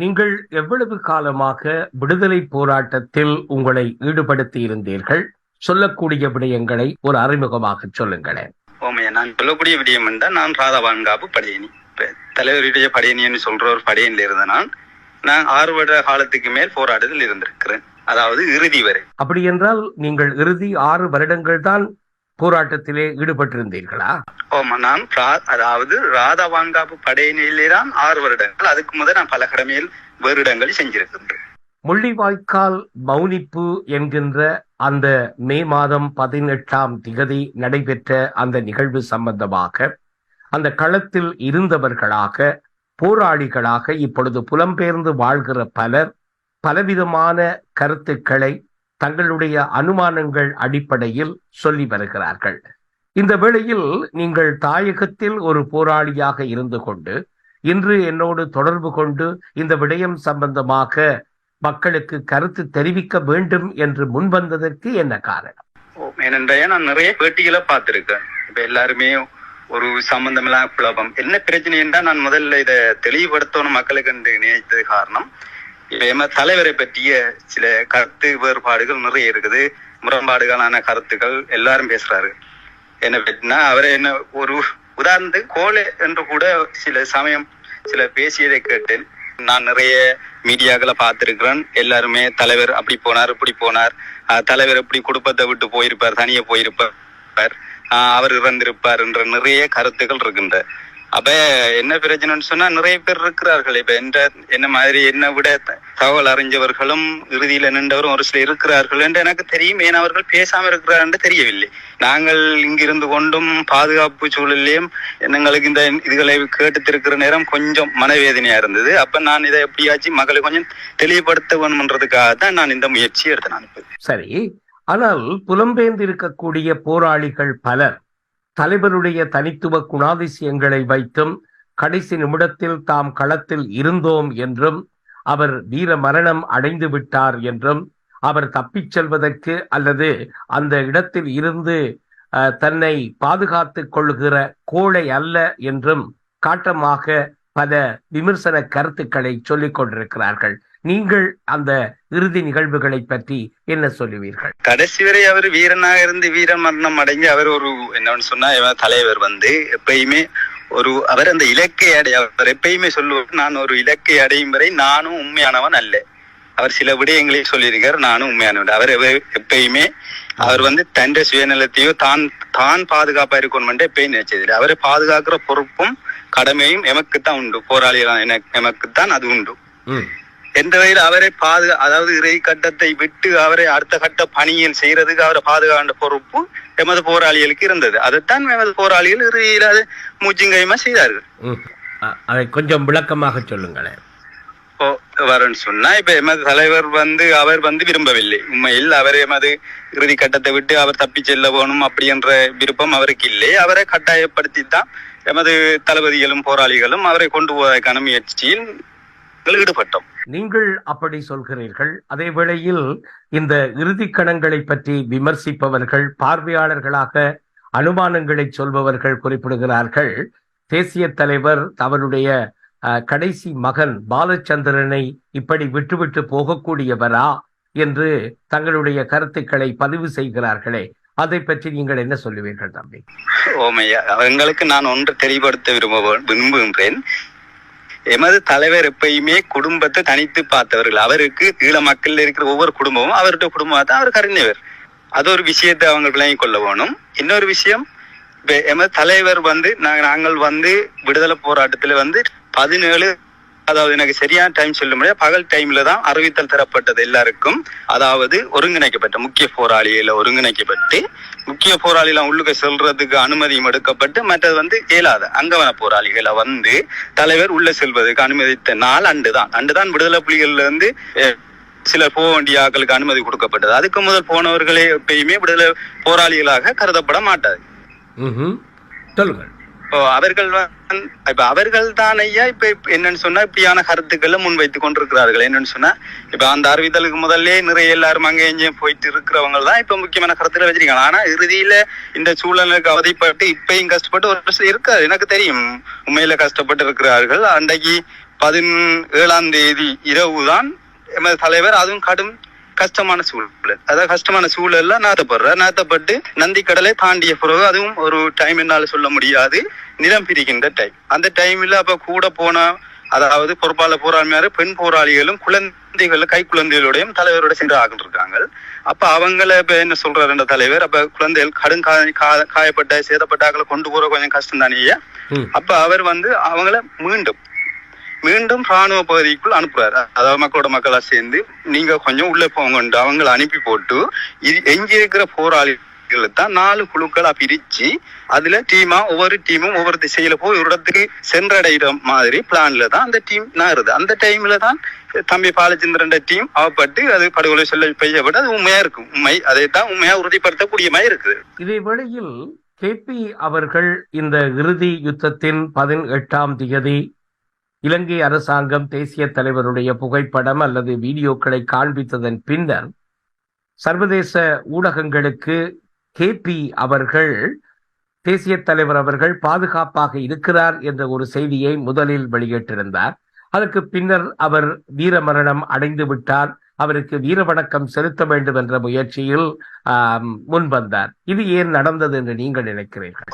நீங்கள் எவ்வளவு காலமாக விடுதலை போராட்டத்தில் உங்களை ஈடுபடுத்தி இருந்தீர்கள் சொல்லக்கூடிய விடயங்களை ஒரு அறிமுகமாக சொல்லுங்களேன். ஓமையா நான் சொல்லக்கூடிய விடயம் என்றால் நான் ராதாவான்காப்பு படையணி. தலைவருடைய படையணின்னு சொல்ற ஒரு படையணில இருந்த நான் நான் ஆறு வருட காலத்துக்கு மேல் போராட்டத்தில் இருந்திருக்கிறேன். அதாவது இறுதி வரை. அப்படி என்றால் நீங்கள் இறுதி ஆறு வருடங்கள் தான் போராட்டத்திலே ஈடுபட்டிருந்தீர்களா? நான் அதாவது ராதாவான்காப்பு படையணியிலே தான் ஆறு வருடங்கள் அதுக்கு முதல் நான் பல கடமையில் வேறு இடங்களில் செஞ்சிருக்கின்றேன். முள்ளிவாய்க்கால் மௌனிப்பு என்கின்ற அந்த மே மாதம் பதினெட்டாம் திகதி நடைபெற்ற அந்த நிகழ்வு சம்பந்தமாக அந்த களத்தில் இருந்தவர்களாக போராளிகளாக இப்பொழுது புலம்பெயர்ந்து வாழ்கிற பலர் பலவிதமான கருத்துக்களை தங்களுடைய அனுமானங்கள் அடிப்படையில் சொல்லி வருகிறார்கள். இந்த வேளையில் நீங்கள் தாயகத்தில் ஒரு போராளியாக இருந்து கொண்டு இன்று என்னோடு தொடர்பு கொண்டு இந்த விடயம் சம்பந்தமாக மக்களுக்கு கருத்து தெரிவிக்க வேண்டும் என்று முன்வந்ததற்கு என்ன காரணம்? ஓ, நான் நிறைய பேட்டிகளை பார்த்திருக்கேன். இப்ப எல்லாருமே ஒரு சம்பந்தமில்லாத குழப்பம். என்ன பிரச்சனை என்றால் நான் முதல்ல இதை தெளிவுபடுத்தணும் மக்களுக்கு என்று நினைத்தது காரணம். எம தலைவரை பற்றிய சில கருத்து வேறுபாடுகள் நிறைய இருக்குது. முரண்பாடுகளான கருத்துக்கள் எல்லாரும் பேசுறாரு. என்ன பற்றினா அவரை என்ன ஒரு உதாரணத்துக்கு கோலை என்று கூட சில சமயம் சில பேசியதை கேட்டேன். நான் நிறைய மீடியாக்களை பார்த்திருக்கிறேன். எல்லாருமே தலைவர் அப்படி போனார் இப்படி போனார். தலைவர் இப்படி குடும்பத்தை விட்டு போயிருப்பார் தனியே போயிருப்பார். ஆஹ் அவர் இறந்திருப்பார் என்ற நிறைய கருத்துக்கள் இருக்கின்ற. அப்ப என்ன பிரச்சனைன்னு சொன்னா நிறைய பேர் இருக்கிறார்கள். இப்ப என்ற என்ன மாதிரி என்ன விட தகவல் அறிஞ்சவர்களும் இறுதியில நின்றவரும் ஒரு சிலர் இருக்கிறார்கள் என்று எனக்கு தெரியும். ஏன் அவர்கள் பேசாம இருக்கிறார் என்று தெரியவில்லை. நாங்கள் இங்கிருந்து கொண்டும் பாதுகாப்பு சூழலையும் எங்களுக்கு இந்த இதுகளை கேட்டுத்திருக்கிற நேரம் கொஞ்சம் மனவேதனையா இருந்தது. அப்ப நான் இதை எப்படியாச்சும் மக்களை கொஞ்சம் தெளிவுபடுத்த வேணும்ன்றதுக்காக தான் நான் இந்த முயற்சி எடுத்தேன் நான் சரி. ஆனால் புலம்பெயர்ந்து இருக்கக்கூடிய போராளிகள் பலர் தலைவருடைய தனித்துவ குணாதிசயங்களை வைத்தும் கடைசி நிமிடத்தில் தாம் களத்தில் இருந்தோம் என்றும் அவர் வீர மரணம் அடைந்து விட்டார் என்றும் அவர் தப்பிச் செல்வதற்கு அல்லது அந்த இடத்தில் இருந்து அஹ், தன்னை பாதுகாத்துக் கொள்கிற கோழை அல்ல என்றும் காட்டமாக பல விமர்சன கருத்துக்களை சொல்லிக் கொண்டிருக்கிறார்கள். நீங்கள் அந்த இறுதி நிகழ்வுகளை பற்றி என்ன சொல்லுவீர்கள்? கடைசி வரை அவர் வீரனாக இருந்து வீர மரணம் அடைஞ்சு அவர் ஒரு என்னன்னு சொன்னா தலைவர் வந்து எப்பயுமே ஒரு அவர் அந்த இலக்கை அடைய அவர் எப்பயுமே சொல்லுவார் நான் ஒரு இலக்கை அடையும் வரை நானும் உண்மையானவன் அல்ல. அவர் சில விடயங்களை சொல்லியிருக்கார் நானும் உண்மையானவன். அவர் எப்பயுமே அவர் வந்து தன் சுயநலத்தையோ தான் தான் பாதுகாப்பா இருக்கணும் எப்பயும் நினைச்சதில்லை. அவரை பாதுகாக்கிற பொறுப்பும் கடமையும் எமக்குத்தான் உண்டு. போராளிகள் எமக்குத்தான் அது உண்டு. எந்த வகையில் அவரை பாதுகா அதாவது இறை கட்டத்தை விட்டு அவரை அடுத்த கட்ட பணியில் செய்யறதுக்கு அவரை பாதுகாண்ட பொறுப்பு எமது போராளிகளுக்கு இருந்தது. அதைத்தான் எமது போராளிகள் இறுதியில் அதை மூச்சுங்கையுமா செய்தார்கள். அதை கொஞ்சம் விளக்கமாக சொல்லுங்களேன் வரேன்னு சொன்னா இப்ப எமது தலைவர் வந்து அவர் வந்து விரும்பவில்லை. உண்மையில் அவர் எமது இறுதி கட்டத்தை விட்டு அவர் தப்பி செல்ல வேணும் அப்படி என்ற விருப்பம் அவருக்கு இல்லை. அவரை கட்டாயப்படுத்தி தான் எமது தளபதிகளும் போராளிகளும் அவரை கொண்டு போவதற்கான முயற்சியில் ஈடுபட்டோம். நீங்கள் அப்படி சொல்கிறீர்கள். அதே வேளையில் இந்த இறுதி கணங்களை பற்றி விமர்சிப்பவர்கள் பார்வையாளர்களாக அனுமானங்களை சொல்பவர்கள் குறிப்பிடுகிறார்கள். தேசிய தலைவர் அவருடைய கடைசி மகன் பாலச்சந்திரனை இப்படி விட்டுவிட்டு போகக்கூடியவரா என்று தங்களுடைய கருத்துக்களை பதிவு செய்கிறார்களே. அதை பற்றி நீங்கள் என்ன சொல்லுவீர்கள் தம்பி? ஓமையா எங்களுக்கு நான் ஒன்று தெளிவுபடுத்த விரும்ப விரும்புகின்றேன் எமது தலைவர் எப்பயுமே குடும்பத்தை தனித்து பார்த்தவர்கள். அவருக்கு ஈழ மக்கள் இருக்கிற ஒவ்வொரு குடும்பமும் அவருடைய குடும்பமாக தான் அவர் கருணைவர் அது ஒரு விஷயத்தை அவங்க விளங்கி கொள்ள வேணும். இன்னொரு விஷயம் இப்ப எமது தலைவர் வந்து நாங்கள் நாங்கள் வந்து விடுதலை போராட்டத்துல வந்து பதினேழு அதாவது எனக்கு சரியான டைம் சொல்ல முடியாது. பகல் டைம்ல தான் அறிவித்தல் தரப்பட்டது எல்லாருக்கும். அதாவது ஒருங்கிணைக்கப்பட்ட முக்கிய போராளிகளை ஒருங்கிணைக்கப்பட்டு முக்கிய போராளிலாம் உள்ளுக்கு செல்றதுக்கு அனுமதியும் எடுக்கப்பட்டு மற்றது வந்து இயலாத அங்கவன போராளிகளை வந்து தலைவர் உள்ள செல்வதற்கு அனுமதித்த நாள் அண்டுதான் அண்டுதான் விடுதலை புலிகள்ல இருந்து சில போக வேண்டிய ஆட்களுக்கு அனுமதி கொடுக்கப்பட்டது. அதுக்கு முதல் போனவர்களே எப்பயுமே விடுதலை போராளிகளாக கருதப்பட மாட்டாது சொல்லுங்கள். இப்போ அவர்கள் இப்ப அவர்கள் தான் ஐயா இப்ப என்னன்னு சொன்னா இப்படியான கருத்துக்களை முன்வைத்து கொண்டிருக்கிறார்கள். என்னன்னு சொன்னா இப்ப அந்த அறிவித்தலுக்கு முதல்ல நிறைய எல்லாரும் அங்கே எங்கேயும் போயிட்டு இருக்கிறவங்க தான் இப்ப முக்கியமான கருத்துல வச்சிருக்காங்க. ஆனா இறுதியில இந்த சூழலுக்கு அவதிப்பட்டு இப்பயும் கஷ்டப்பட்டு ஒரு வருஷம் இருக்காது. எனக்கு தெரியும். உண்மையில கஷ்டப்பட்டு இருக்கிறார்கள். அன்றைக்கு பதினேழாம் தேதி இரவு தான் எமது தலைவர் அதுவும் கடும் கஷ்டமான சூழல். அதாவது கஷ்டமான சூழல்ல நாத்தப்படுறார் நாத்தப்பட்டு நந்தி கடலை தாண்டிய பிறகு அதுவும் ஒரு டைம் என்னால சொல்ல முடியாது. நிலம் பிரிக்கின்ற டைம் அந்த டைம்ல அப்ப கூட போன அதாவது பொறுப்பாளர் போராளிமாரு பெண் போராளிகளும் குழந்தைகள் கை குழந்தைகளோடையும் தலைவரோட சென்று ஆகின்றிருக்காங்க அப்ப அவங்கள இப்ப என்ன சொல்றாரு அந்த தலைவர்? அப்ப குழந்தைகள் கடும் காயப்பட்ட சேதப்பட்டாக்களை கொண்டு போற கொஞ்சம் கஷ்டம் தானே. அப்ப அவர் வந்து அவங்கள மீண்டும் மீண்டும் ராணுவ பகுதிக்குள் அனுப்புறாரு. அதாவது மக்களோட மக்களா சேர்ந்து நீங்க கொஞ்சம் உள்ள போங்கண்டு அவங்கள அனுப்பி போட்டு இது எங்க இருக்கிற போராளிகளை தான் நாலு குழுக்களா பிரிச்சு அதுல டீமா ஒவ்வொரு டீமும் ஒவ்வொரு திசையில போய் ஒரு இடத்துக்கு சென்றடைகிற மாதிரி பிளான்ல தான் அந்த டீம் நாருது அந்த டைம்ல தான் தம்பி பாலச்சந்திரன் டீம் அவப்பட்டு அது படுகொலை சொல்ல பெய்யப்பட்டு அது உண்மையா இருக்கும். உண்மை அதை தான் உண்மையா உறுதிப்படுத்தக்கூடிய மாதிரி இருக்குது. இதே வேளையில் கேபி அவர்கள் இந்த இறுதி யுத்தத்தின் பதினெட்டாம் தேதி இலங்கை அரசாங்கம் தேசிய தலைவருடைய புகைப்படம் அல்லது வீடியோக்களை காண்பித்ததன் பின்னர் சர்வதேச ஊடகங்களுக்கு கே பி அவர்கள் தேசிய தலைவர் அவர்கள் பாதுகாப்பாக இருக்கிறார் என்ற ஒரு செய்தியை முதலில் வெளியிட்டிருந்தார். அதற்கு பின்னர் அவர் வீரமரணம் அடைந்து விட்டார் அவருக்கு வீர வணக்கம் செலுத்த வேண்டும் என்ற முயற்சியில் முன்வந்தார். இது ஏன் நடந்தது என்று நீங்கள் நினைக்கிறீர்கள்?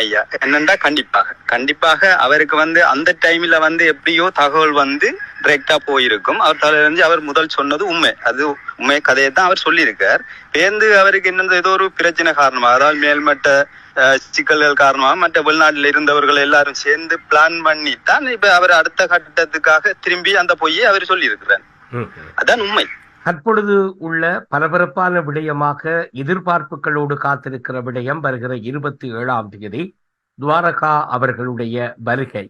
ஐயா. என்னண்டா? கண்டிப்பாக. கண்டிப்பாக அவருக்கு வந்து அந்த டைம்ல வந்து எப்படியோ தகவல் வந்து டிரெக்டா போயிருக்கும். அவர் தலையிலிருந்து அவர் முதல் சொன்னது உண்மை. அது உண்மை கதையை தான் அவர் சொல்லியிருக்கார். பேருந்து அவருக்கு என்னென்ன ஏதோ ஒரு பிரச்சனை காரணமாக அதாவது மேல்மட்ட சிக்கல்கள் காரணமா மற்ற வெளிநாட்டில் இருந்தவர்கள் எல்லாரும் சேர்ந்து பிளான் பண்ணித்தான் இப்ப அவர் அடுத்த கட்டத்துக்காக திரும்பி அந்த பொய்யை அவர் சொல்லியிருக்கிறார். அதான் உண்மை. தற்பொழுது உள்ள பரபரப்பான விடயமாக எதிர்பார்ப்புகளோடு காத்திருக்கிற விடயம் வருகிற இருபத்தி ஏழாம் தேதி துவாரகா அவர்களுடைய வருகை.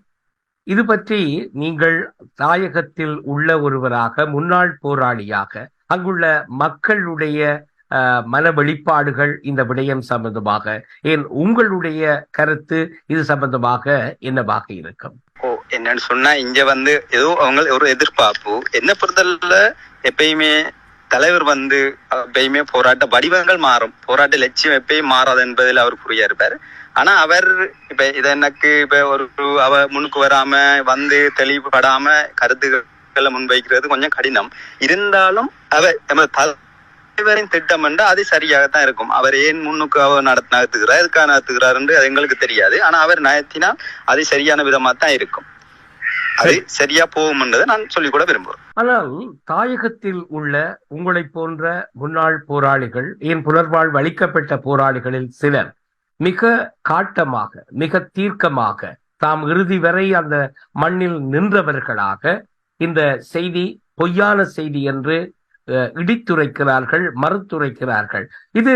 இது பற்றி நீங்கள் தாயகத்தில் உள்ள ஒருவராக முன்னாள் போராளியாக அங்குள்ள மக்களுடைய மன வெளிப்பாடுகள் இந்த விடயம் சம்பந்தமாக ஏன் உங்களுடைய கருத்து இது சம்பந்தமாக என்னவாக இருக்கும்? என்னன்னு சொன்னா இங்க வந்து ஏதோ அவங்க ஒரு எதிர்பார்ப்பு. என்ன பொறுத்தல எப்பயுமே தலைவர் வந்து எப்பயுமே போராட்ட வடிவங்கள் மாறும். போராட்ட லட்சியம் எப்பயும் மாறாது என்பதில் அவர் புரியா இருப்பார் ஆனா அவர் இப்ப இதை எனக்கு இப்ப ஒரு அவ முன்னுக்கு வராம வந்து தெளிவுபடாம கருத்துக்களை முன்வைக்கிறது கொஞ்சம் கடினம். இருந்தாலும் அவர் நம்ம தலைவரின் திட்டம் என்றால் அது சரியாகத்தான் இருக்கும். அவர் ஏன் முன்னுக்கு அவர் நடத்த நகர்த்துகிறார் எதுக்காக நகர்த்துகிறார் என்று அது எங்களுக்கு தெரியாது. ஆனா அவர் நகர்த்தினால் அது சரியான விதமா தான் இருக்கும். அது சரியா போகும்ன்றதை நான் சொல்லிக் கூட விரும்புறேன் ஆனால் தாயகத்தில் உள்ள உங்களைப் போன்ற முன்னாள் போராளிகள் ஏன் புனர்வாழ்வு அளிக்கப்பட்ட போராளிகளில் சிலர் மிக காட்டமாக மிக தீர்க்கமாக தாம் இறுதி வரை அந்த மண்ணில் நின்றவர்களாக இந்த செய்தி பொய்யான செய்தி என்று இடித்துரைக்கிறார்கள் மறுத்துரைக்கிறார்கள். இது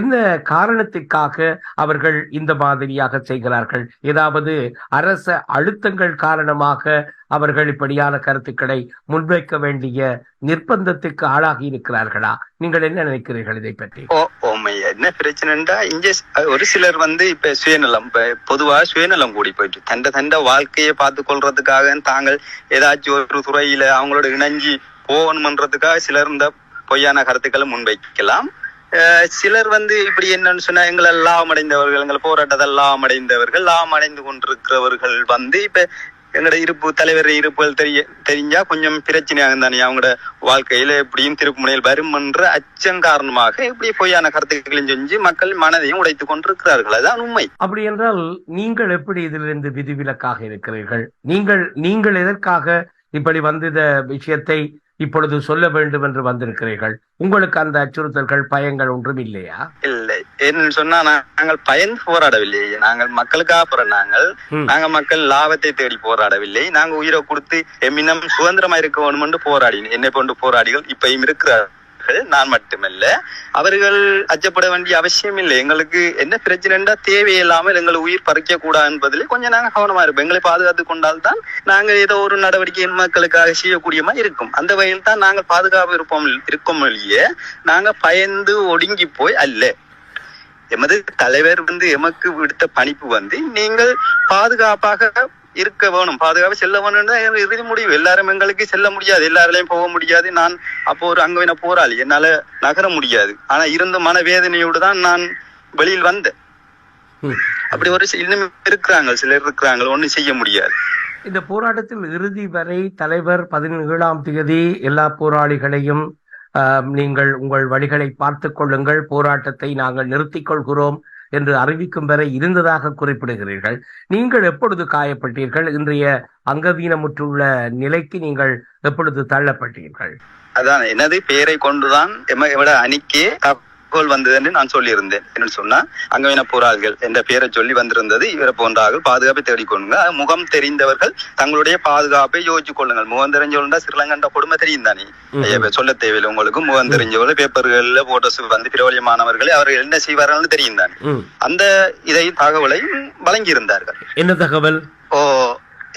என்ன காரணத்திற்காக அவர்கள் இந்த மாதிரியாக செய்கிறார்கள்? ஏதாவது அரச அழுத்தங்கள் காரணமாக அவர்கள் இப்படியான கருத்துக்களை முன்வைக்க வேண்டிய நிர்பந்தத்துக்கு ஆளாகி இருக்கிறார்களா? நீங்கள் என்ன நினைக்கிறீர்கள் இதை பற்றி? ஓ என்ன பிரச்சனைண்டா இங்க ஒரு சிலர் வந்து இப்ப சுயநலம் பொதுவா சுயநலம் கூடி போயிட்டு தண்ட தண்ட வாழ்க்கையை பார்த்து கொள்றதுக்காக தாங்கள் ஏதாச்சும் ஒரு துறையில அவங்களோட இணைஞ்சி போகணுமன்றதுக்காக சிலர் இந்த பொய்யான கருத்துக்களை முன்வைக்கலாம். சிலர் வந்து இப்படி என்னன்னு சொன்னா எங்களை லாபம் அடைந்தவர்கள் எங்களை போராட்டத்தை லாபம் அடைந்தவர்கள் லாபம் அடைந்து கொண்டிருக்கிறவர்கள் வந்து இப்ப எங்களோட இருப்பு தலைவர் இருப்புகள் தெரிய தெரிஞ்சா கொஞ்சம் பிரச்சனையாகும் தானே அவங்களோட வாழ்க்கையில எப்படியும் திருப்பு முனையில் வரும் என்ற அச்சம் காரணமாக இப்படி பொய்யான கருத்துக்களையும் செஞ்சு மக்கள் மனதையும் உடைத்துக் கொண்டிருக்கிறார்கள். அதுதான் உண்மை. அப்படி என்றால் நீங்கள் எப்படி இதிலிருந்து விதிவிலக்காக இருக்கிறீர்கள்? நீங்கள் நீங்கள் எதற்காக இப்படி வந்து இந்த விஷயத்தை இப்பொழுது சொல்ல வேண்டும் என்று வந்திருக்கிறீர்கள். உங்களுக்கு அந்த அச்சுறுத்தல்கள் பயங்கள் ஒன்றும் இல்லையா? இல்லை. ஏன்னு சொன்னா நாங்கள் பயந்து போராடவில்லை. நாங்கள் மக்களுக்காக ம். நாங்க மக்கள் லாபத்தை தேடி போராடவில்லை. நாங்க உயிரை கொடுத்து எம்மினம் சுதந்திரமா இருக்க வேணுமென்று போராடினோம் என்னை போன்று போராடிகள் இப்பயும் இருக்கிறார்கள் நான் மட்டுமல்ல அவர்கள் அச்சப்பட வேண்டிய அவசியம் இல்லை. எங்களுக்கு என்ன பிரச்சனைண்டா தேவையில்லாமல் எங்களை உயிர் பறிக்க கூடாது என்பதில் கொஞ்சம் நாங்க கவனமா இருப்போம். எங்களை பாதுகாத்து கொண்டால்தான் நாங்க ஏதோ ஒரு நடவடிக்கை மக்களுக்காக செய்யக்கூடிய மாதிரி இருக்கும். அந்த வகையில் தான் நாங்கள் பாதுகாப்பு இருப்போம் இருக்கோம் இல்லையே நாங்க பயந்து ஒடுங்கி போய் அல்ல. எமது தலைவர் வந்து எமக்கு விடுத்த பணிப்பு வந்து நீங்கள் பாதுகாப்பாக இருக்க வேணும். பாதுகாப்பு செல்ல வேணும் இறுதி முடிவு. எல்லாரும் எங்களுக்கு செல்ல முடியாது. எல்லாராலையும் போக முடியாது. நான் அப்போ ஒரு அங்கவின போராளி. என்னால நகர முடியாது. ஆனா இருந்த மனவேதனையோடு தான் நான் வெளியில் வந்தேன். அப்படி ஒரு இன்னும் இருக்கிறாங்க. சிலர் இருக்கிறாங்க. ஒண்ணும் செய்ய முடியாது. இந்த போராட்டத்தில் இறுதி வரை தலைவர் பதினேழாம் தேதி எல்லா போராளிகளையும் ஆஹ், நீங்கள் உங்கள் வழிகளை பார்த்துக் கொள்ளுங்கள். போராட்டத்தை நாங்கள் நிறுத்திக் கொள்கிறோம். என்று அறிவிக்கும் வரை இருந்ததாக குறிப்பிடுகிறீர்கள். நீங்கள் எப்பொழுது காயப்பட்டீர்கள்? இன்றைய அங்கவீனமுற்றுள்ள நிலைக்கு நீங்கள் எப்பொழுது தள்ளப்பட்டீர்கள்? அதான் எனது பெயரை கொண்டுதான் எம- அணிக்கு அணிக்கே தகவல் வந்தது என்று நான் சொல்லியிருந்தேன். என்ன சொன்னா அங்கவீன போராளிகள் என்ற பெயரை சொல்லி வந்திருந்தது இவரை போன்றார்கள் பாதுகாப்பை தேடிக்கொள்ளுங்க முகம் தெரிந்தவர்கள் தங்களுடைய பாதுகாப்பை யோசிச்சு கொள்ளுங்கள். முகம் தெரிஞ்சவர்கள்டா ஸ்ரீலங்கண்ட கொடுமை தெரியும் தானே? சொல்ல தேவையில்லை உங்களுக்கு. முகம் தெரிஞ்சவர்கள் பேப்பர்கள்ல போட்டோஸ் வந்து பிரபலியமானவர்கள் அவர்கள் என்ன செய்வார்கள்னு தெரியும் தானே. அந்த இதை தகவலையும் வழங்கியிருந்தார்கள். என்ன தகவல்? ஓ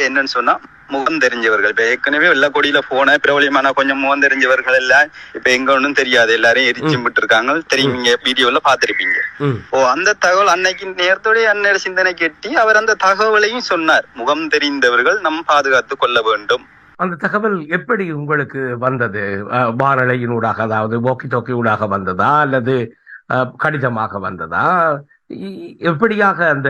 என்னன்னு சொன்னா முகம் தெரிஞ்சவர்கள். இப்ப ஏற்கனவே வெள்ளக்கொடியில போன பிரபலியமான கொஞ்சம் முகம் தெரிஞ்சவர்கள் எல்லாம் இப்ப எங்க ஒண்ணும் தெரியாது. எல்லாரையும் எரிச்சு விட்டு இருக்காங்க தெரியும் நீங்க வீடியோல பாத்திருப்பீங்க. ஓ அந்த தகவல் அன்னைக்கு நேரத்தோட அன்னைய சிந்தனை கெட்டி அவர் அந்த தகவலையும் சொன்னார். முகம் தெரிந்தவர்கள் நம் பாதுகாத்து கொள்ள வேண்டும். அந்த தகவல் எப்படி உங்களுக்கு வந்தது? வானொலியினூடாக அதாவது போக்கி டோக்கியூடாக வந்ததா? அல்லது கடிதமாக வந்ததா? எப்படியாக அந்த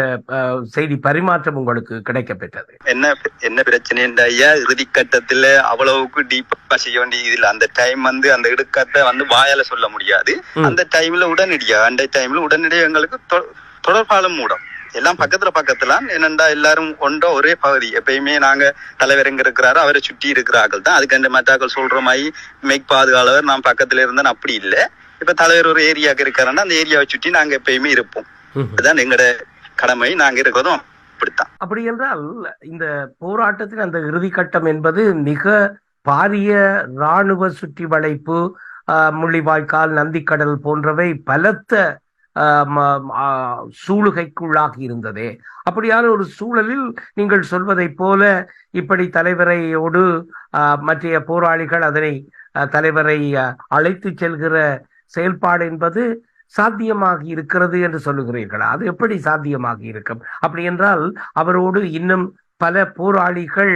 செய்தி பரிமாற்றம் உங்களுக்கு கிடைக்க பெற்றது என்ன என்ன பிரச்சனை ஐயா இறுதி கட்டத்துல அவ்வளவுக்கு டீப்பா செய்ய வேண்டியது இல்ல அந்த டைம் வந்து அந்த இடுக்கத்தை வந்து வாயால சொல்ல முடியாது. அந்த டைம்ல உடனடியா அந்த டைம்ல உடனடியா எங்களுக்கு தொடர்பாலும் மூடம். எல்லாம் பக்கத்துல பக்கத்துல என்னண்டா எல்லாரும் கொண்ட ஒரே பகுதி. எப்பயுமே நாங்க தலைவர் எங்க இருக்கிறாரோ அவரை சுற்றி இருக்கிறார்கள் தான். அதுக்கு அந்த மற்றாக்கள் சொல்ற மாதிரி மேக் பாதுகாவலர் நான் பக்கத்துல இருந்தேன். அப்படி இல்ல. இப்ப தலைவர் ஒரு ஏரியாவுக்கு இருக்காருன்னா அந்த ஏரியாவை சுற்றி நாங்க எப்பயுமே இருப்போம். அதுதான் எங்களோட கடமை. நாங்க இருக்கிறதும் அப்படித்தான். அப்படி என்றால் இந்த போராட்டத்தின் அந்த இறுதிக்கட்டம் என்பது மிக பாரிய இராணுவ சுற்றி வளைப்பு முள்ளிவாய்க்கால் நந்திக்கடல் போன்றவை பலத்த சூளுகைக்குள்ளாகி இருந்ததே. அப்படியான ஒரு சூழலில் நீங்கள் சொல்வதைப் போல இப்படி தலைவரையோடு ஆஹ், மற்றைய போராளிகள் அதனை தலைவரை ஆஹ், அழைத்துச் செல்கிற செயல்பாடு என்பது சாத்தியமாகி இருக்கிறது என்று சொல்லுகிறீர்களா? அது எப்படி சாத்தியமாகி இருக்கும்? அப்படி என்றால் அவரோடு இன்னும் பல போராளிகள்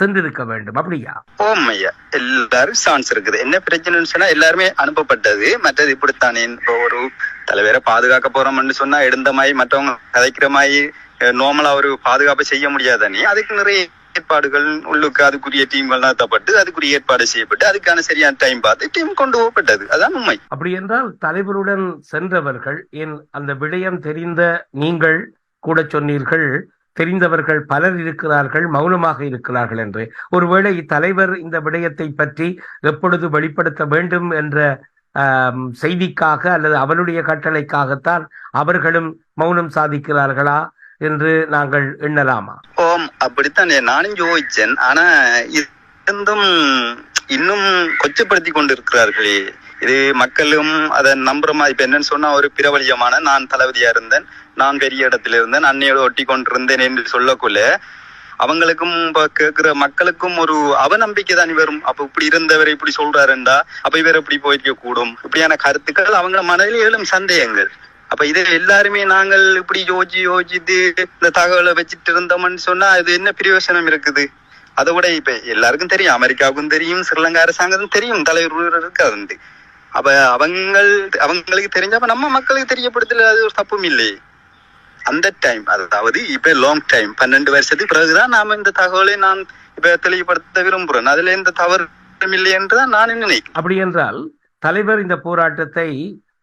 சென்றிருக்க வேண்டும். அப்படியா? ஓம் ஐயா எல்லாரும் சான்ஸ் இருக்குது. என்ன பிரச்சனைன்னு சொன்னா எல்லாருமே அனுப்பப்பட்டது. மற்றது இப்படித்தானே? இப்போ ஒரு தலைவரை பாதுகாக்க போறோம்னு சொன்னா எடுந்த மாதிரி மற்றவங்க கதைக்கிற மாதிரி நார்மலா ஒரு பாதுகாப்பு செய்ய முடியாதானே. அதுக்கு நிறைய ஏற்பாடுகள் உள்ளுக்கு அதுக்குரிய டீம்கள் நடத்தப்பட்டு அதுக்குரிய ஏற்பாடு செய்யப்பட்டு அதுக்கான சரியான டைம் பார்த்து டீம் கொண்டு போகப்பட்டது. அதான் உண்மை. அப்படி என்றால் தலைவருடன் சென்றவர்கள் என் அந்த விடயம் தெரிந்த நீங்கள் கூட சொன்னீர்கள் தெரிந்தவர்கள் பலர் இருக்கிறார்கள் மௌனமாக இருக்கிறார்கள் என்று. ஒருவேளை தலைவர் இந்த விடயத்தை பற்றி எப்பொழுது வெளிப்படுத்த வேண்டும் என்ற செய்திக்காக அல்லது அவருடைய கட்டளைக்காகத்தான் அவர்களும் மௌனம் சாதிக்கிறார்களா? என்று நாங்கள் எண்ணலாமா? ஓம் அப்படித்தான். நானும் யோசிச்சேன். ஆனா இருந்தும் இன்னும் கொச்சப்படுத்தி கொண்டிருக்கிறார்களே. இது மக்களும் அதை நம்புற மாதிரி. இப்ப என்னன்னு சொன்னா ஒரு பிரபலியமான நான் தளபதியா இருந்தேன். நான் பெரிய இடத்துல இருந்தேன். அன்னையோட ஒட்டி கொண்டிருந்தேன் என்று சொல்லக்குள்ள அவங்களுக்கும் இப்ப கேட்கிற மக்களுக்கும் ஒரு அவநம்பிக்கை தான் வரும் அப்ப இப்படி இருந்தவர் இப்படி சொல்றாருண்டா? அப்ப இவர் இப்படி போயிருக்க கூடும் இப்படியான கருத்துக்கள் அவங்க மனதில் எழும் சந்தேகங்கள். அப்ப இது எல்லாருமே நாங்கள் இப்படி யோசி யோசித்து இந்த தகவலை வச்சுட்டு இருந்தோம்னு சொன்னா அது என்ன பிரயோசனம் இருக்குது? அதை விட இப்ப எல்லாருக்கும் தெரியும். அமெரிக்காவுக்கும் தெரியும் ஸ்ரீலங்கா அரசாங்கத்துக்கும் தெரியும். தலைவர் இருக்காது அப்ப அவங்கள் அவங்களுக்கு தெரிஞ்சப்ப நம்ம மக்களுக்கு தெரியப்படுத்தல அது ஒரு தப்பும் இல்லை. அந்த டைம் அதாவது இப்ப லாங் டைம் பன்னெண்டு வருஷத்துக்கு பிறகுதான் நாம இந்த தகவலை நான் இப்ப தெளிவுபடுத்த விரும்புறேன். அதுல எந்த தவறும் இல்லை என்றுதான் நான் நினைக்கிறேன். அப்படி என்றால் தலைவர் இந்த போராட்டத்தை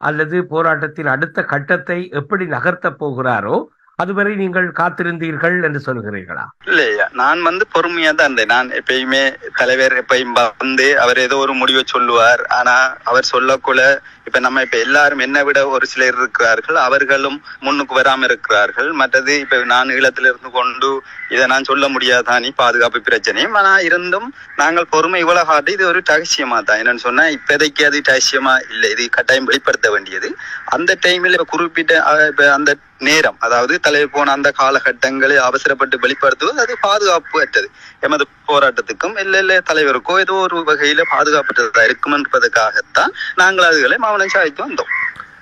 அல்லது போராட்டத்தின் அடுத்த கட்டத்தை எப்படி நகர்த்தப் போகிறாரோ அதுவரை நீங்கள் காத்திருந்தீர்கள் என்று சொல்கிறீர்களா? இல்லையா. நான் வந்து பொறுமையா தான் இருந்தேன். நான் எப்பயுமே தலைவர் எப்பயும் வந்து அவர் ஏதோ ஒரு முடிவை சொல்லுவார். ஆனா அவர் சொல்லக்குள்ள இப்ப நம்ம இப்ப எல்லாரும் என்னை விட ஒரு சிலர் இருக்கிறார்கள். அவர்களும் முன்னுக்கு வராம இருக்கிறார்கள். மற்றது இப்ப நான் ஈழத்துல இருந்து கொண்டு இதை நான் சொல்ல முடியாதானி பாதுகாப்பு பிரச்சனையும். ஆனா இருந்தும் நாங்கள் பொறுமை இவ்வளவு காட்டி இது ஒரு ரகசியமா தான். என்னன்னு சொன்னா இப்போதைக்கு அது ரகசியமா இல்லை. இது கட்டாயம் வெளிப்படுத்த வேண்டியது. அந்த டைம்ல குறிப்பிட்ட அந்த நேரம் அதாவது தலைவர் போன அந்த காலகட்டங்களை அவசரப்பட்டு வெளிப்படுத்துவது அது பாதுகாப்பு அற்றது. எமது போராட்டத்துக்கும் இல்ல இல்ல தலைவருக்கோ ஏதோ ஒரு வகையில பாதுகாப்பற்றதா இருக்கும் என்பதற்காகத்தான் நாங்கள் அதுகளை மௌனம் சாய்த்து வந்தோம்.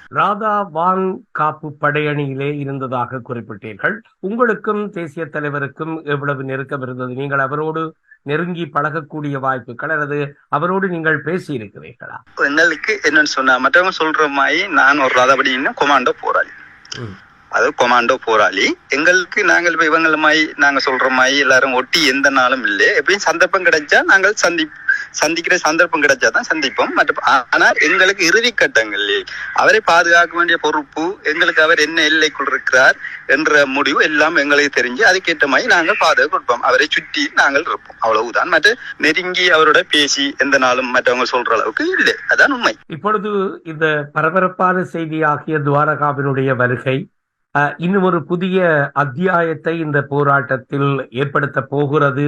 ராதா வான் காப்பு படையணியிலே இருந்ததாக குறிப்பிட்டீர்கள். உங்களுக்கும் தேசிய தலைவருக்கும் எவ்வளவு நெருக்கம் இருந்தது? நீங்கள் அவரோடு நெருங்கி பழகக்கூடிய வாய்ப்புகள் அல்லது அவரோடு நீங்கள் பேசி இருக்கிறீர்களா எங்களுக்கு என்னன்னு சொன்னா மற்றவங்க சொல்ற மாதிரி நான் ஒரு ராதபடின்னு கொமாண்டோ போராளி. அது கொமாண்டோ போராளி. எங்களுக்கு நாங்கள் இவங்கள மாதிரி நாங்க சொல்ற மாதிரி எல்லாரும் ஒட்டி எந்த நாளும் இல்லை. எப்பயும் சந்தர்ப்பம் கிடைச்சா நாங்கள் சந்தி சந்திக்கிற சந்தர்ப்பம் கிடைச்சாதான் சந்திப்போம். மற்ற ஆனா எங்களுக்கு இறுதி கட்டங்களில் அவரை பாதுகாக்க வேண்டிய பொறுப்பு எங்களுக்கு அவர் என்ன எல்லைக்குள் இருக்கிறார் என்ற முடிவு எல்லாம் எங்களுக்கு தெரிஞ்சு அதுக்கேற்ற மாதிரி நாங்கள் பாதுகாப்பு கொடுப்போம். அவரை சுற்றி நாங்கள் இருப்போம். அவ்வளவுதான். மற்ற நெருங்கி அவரோட பேசி எந்த நாளும் மற்றவங்க சொல்ற அளவுக்கு இல்லை. அதான் உண்மை. இப்பொழுது இந்த பரபரப்பான செய்தியாகிய துவாரகாவினுடைய வருகை இன்னும் ஒரு புதிய அத்தியாயத்தை இந்த போராட்டத்தில் ஏற்படுத்த போகிறது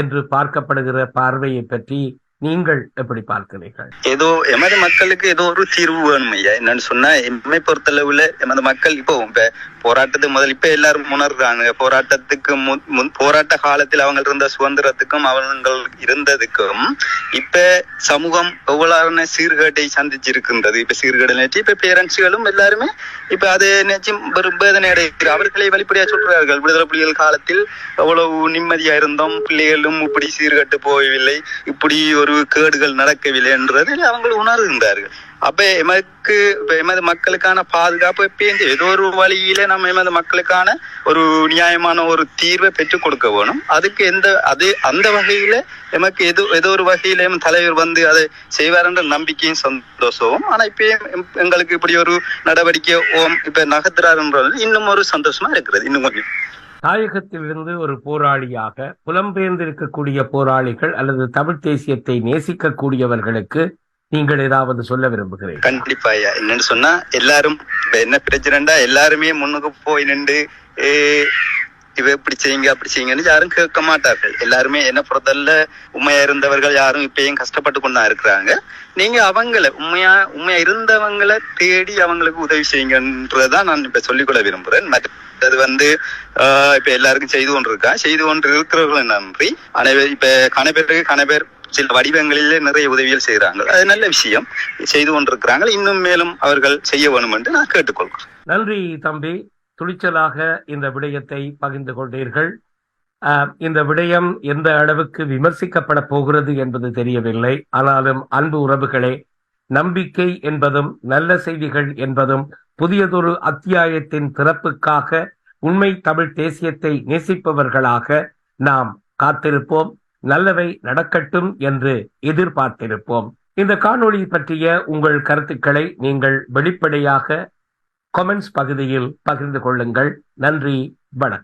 என்று பார்க்கப்படுகிற பார்வையை பற்றி நீங்கள் எப்படி பார்க்கிறீர்கள்? ஏதோ எமது மக்களுக்கு ஏதோ ஒரு தீர்வு வேணும் ஐயா. என்னன்னு சொன்னா எம்மை பொறுத்தளவுல எமது மக்கள் இப்போ இப்ப போராட்டத்துக்கு முதல் இப்ப எல்லாரும் உணர்றாங்க போராட்டத்துக்கு முன் போராட்ட காலத்தில் அவங்க இருந்த சுதந்திரத்துக்கும் அவங்கள் இருந்ததுக்கும் இப்ப சமூகம் எவ்வளவு சீர்கேட்டை சந்திச்சிருக்கின்றது. இப்ப சீர்கேடு நினைச்சு இப்ப பேரண்ட்ஸ்களும் எல்லாருமே இப்ப அது நினைச்சு வெறும் வேதனை அடைகிற அவர்களை வெளிப்படையா சொல்றார்கள். விடுதலை புலிகள் காலத்தில் எவ்வளவு நிம்மதியா இருந்தோம். பிள்ளைகளும் இப்படி சீர்கட்டு போகவில்லை. இப்படி ஒரு கேடுகள் நடக்கவில்லை என்றதை அவங்கள் உணர்கின்றார்கள். அப்ப எமக்கு எமது மக்களுக்கான பாதுகாப்பு எப்பயும் ஏதோ ஒரு வழியில நம்ம எமது மக்களுக்கான ஒரு நியாயமான ஒரு தீர்வை பெற்றுக் கொடுக்க வேணும். அதுக்கு எந்த அது அந்த வகையில எமக்கு எது ஏதோ ஒரு வகையில எம் தலைவர் வந்து அதை செய்வார் என்ற நம்பிக்கையும் சந்தோஷமும். ஆனா இப்பயும் எங்களுக்கு இப்படி ஒரு நடவடிக்கை ஓம் இப்ப நகர்த்துறாருன்றது இன்னும் ஒரு சந்தோஷமா இருக்கிறது. இன்னும் கொஞ்சம். தாயகத்திலிருந்து ஒரு போராளியாக புலம்பெயர்ந்திருக்கக்கூடிய போராளிகள் அல்லது தமிழ் தேசியத்தை நேசிக்கக்கூடியவர்களுக்கு நீங்கள் ஏதாவது சொல்ல விரும்புகிறீர்கள்? கண்டிப்பா ஐயா. என்னன்னு சொன்னா எல்லாரும் இப்ப என்ன பிரச்சனைடா எல்லாருமே முன்னுக்கு போய் நின்று இவ இப்படி செய்யுங்க அப்படி செய்யுங்கன்னு யாரும் கேட்க மாட்டார்கள். எல்லாருமே என்ன பொறுத்தல்ல உண்மையா இருந்தவர்கள் யாரும் இப்பயும் கஷ்டப்பட்டு கொண்டா இருக்கிறாங்க. நீங்க அவங்கள உண்மையா உண்மையா இருந்தவங்கள தேடி அவங்களுக்கு உதவி செய்யுங்கன்றதான் நான் இப்ப சொல்லிக்கொள்ள விரும்புறேன். அது வந்து ஆஹ் இப்ப எல்லாருக்கும் செய்து கொண்டிருக்கா. செய்து கொண்டு இருக்கிறவர்கள் நன்றி. அனைவர் இப்ப கணபேருக்கு கணபேர் சில வடிவங்களிலே நிறைய உதவிகள் செய்கிறாங்க அது நல்ல விஷயம். செய்து கொண்டிருக்கிறாங்க. இன்னும் மேலும் அவர்கள் செய்ய வேணும் என்று நான் கேட்டுக்கொள்கிறேன். நன்றி தம்பி. துணிச்சலாக இந்த விடயத்தை பகிர்ந்து கொண்டீர்கள். ஆஹ், இந்த விடயம் எந்த அளவுக்கு விமர்சிக்கப்பட போகிறது என்பது தெரியவில்லை. ஆனாலும் அன்பு உறவுகளே நம்பிக்கை என்பதும் நல்ல செய்திகள் என்பதும் புதியதொரு அத்தியாயத்தின் திறப்புக்காக உண்மை தமிழ் தேசியத்தை நேசிப்பவர்களாக நாம் காத்திருப்போம். நல்லவை நடக்கட்டும் என்று எதிர்பார்த்திருப்போம். இந்த காணொளி பற்றிய உங்கள் கருத்துக்களை நீங்கள் வெளிப்படையாக கமெண்ட்ஸ் பகுதியில் பகிர்ந்து கொள்ளுங்கள். நன்றி வணக்கம்.